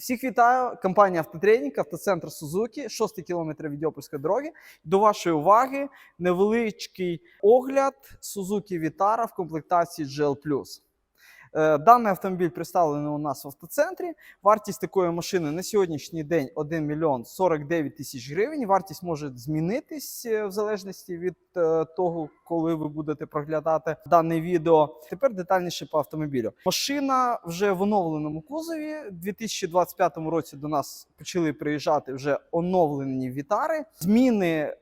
Всіх вітаю! Компанія Автотренінг, автоцентр Сузуки, 6 кілометр від Йопольської дороги. До вашої уваги невеличкий огляд Сузуки Вітара в комплектації GL+. Е, Даний автомобіль представлений у нас в автоцентрі. Вартість такої машини на сьогоднішній день 1 мільйон 49 тисяч гривень. Вартість може змінитись е, в залежності від е, того, коли ви будете проглядати дане відео. Тепер детальніше по автомобілю. Машина вже в оновленому кузові. У 2025 році до нас почали приїжджати вже оновлені вітари. Зміни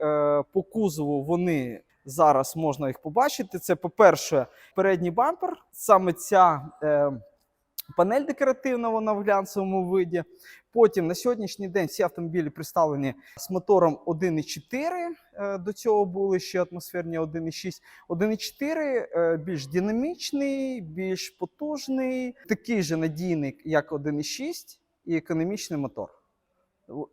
по кузову вони. Зараз можна їх побачити. Це, по-перше, передній бампер. Саме ця е, панель декоративна, вона в глянцевому виді. Потім на сьогоднішній день всі автомобілі представлені з мотором 1.4. Е, До цього були ще атмосферні 1.6. 1.4 е, більш динамічний, більш потужний, такий же надійний, як 1.6 і економічний мотор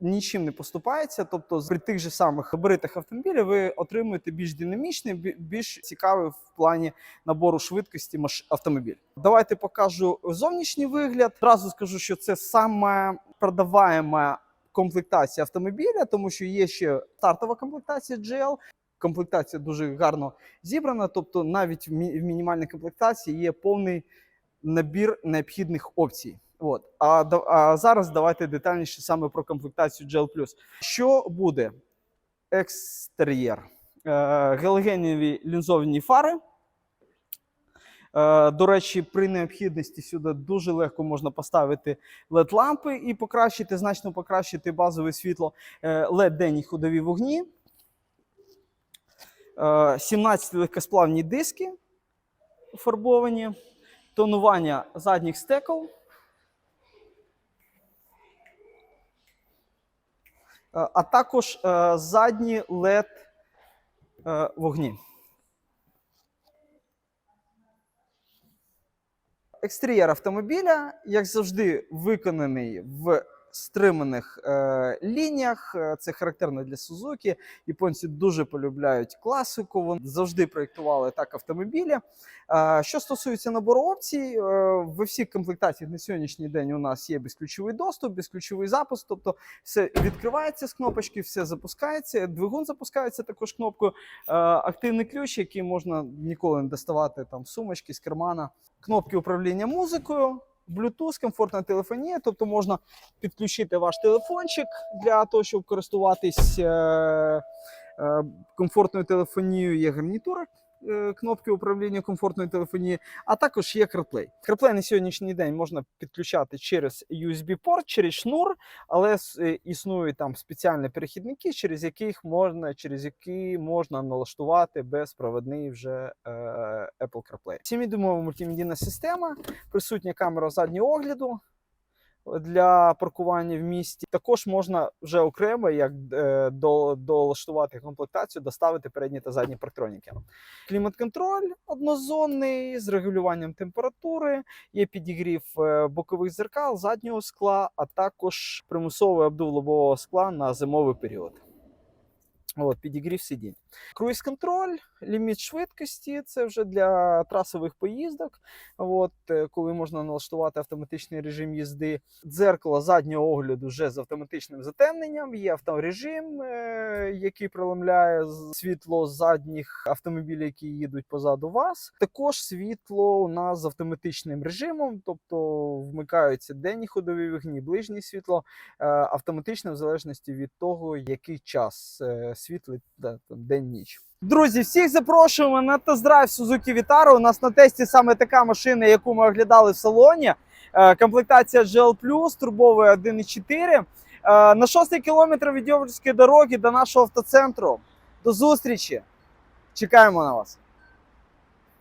нічим не поступається. Тобто, при тих же самих габаритах автомобіля ви отримуєте більш динамічний, більш цікавий в плані набору швидкості автомобіль. Давайте покажу зовнішній вигляд. Одразу скажу, що це саме продаваема комплектація автомобіля, тому що є ще стартова комплектація GL. Комплектація дуже гарно зібрана, тобто навіть в мінімальній комплектації є повний набір необхідних опцій. От. А, а зараз давайте детальніше саме про комплектацію GL+. Що буде? Екстер'єр. Е, галогенові лінзовані фари. Е, До речі, при необхідності сюди дуже легко можна поставити LED-лампи і покращити, значно покращити базове світло. Е, LED-денні ходові вогні. Е, 17 легкосплавні диски фарбовані, тонування задніх стекол. А також е, задні LED е, вогні. Екстер'єр автомобіля, як завжди, виконаний в стриманих е, лініях. Е, Це характерно для Сузуки. Японці дуже полюбляють класику. Вони завжди проєктували так автомобілі. Е, Що стосується набору опцій, е, в всіх комплектаціях на сьогоднішній день у нас є безключовий доступ, безключовий запуск, тобто все відкривається з кнопочки, все запускається. Двигун запускається також кнопкою. Е, Активний ключ, який можна ніколи не доставати там сумочки, з кармана. Кнопки управління музикою. Bluetooth, комфортна телефонія, тобто можна підключити ваш телефончик для того, щоб користуватись е, е, комфортною телефонією. Є гарнітура кнопки управління комфортної телефонії, а також є CarPlay. CarPlay на сьогоднішній день можна підключати через USB-порт, через шнур, але е, існують там спеціальні перехідники, через яких можна, через які можна налаштувати безпровідний вже е, Apple CarPlay. Сімідумова мультимедійна система, присутня камера заднього огляду для паркування в місті. Також можна вже окремо, як е, до, долаштувати комплектацію, доставити передні та задні парктроніки. Клімат-контроль однозонний з регулюванням температури, є підігрів е, бокових зеркал, заднього скла, а також примусовий обдув лобового скла на зимовий період. От, підігрів сидінь. Круїз-контроль, ліміт швидкості це вже для трасових поїздок, от, е, коли можна налаштувати автоматичний режим їзди. Дзеркало заднього огляду вже з автоматичним затемненням. Є авторежим, е, який преломляє світло задніх автомобілів, які їдуть позаду вас. Також світло у нас з автоматичним режимом, тобто вмикаються денні ходові вогні, ближнє світло е, автоматично в залежності від того, який час світлить да, день-ніч. Друзі, всіх запрошуємо на тест-драйв Suzuki Vitara. У нас на тесті саме така машина, яку ми оглядали в салоні. Е, Комплектація GL+, турбовий 1.4. Е, На 6 кілометр від Йоврської дороги до нашого автоцентру. До зустрічі! Чекаємо на вас!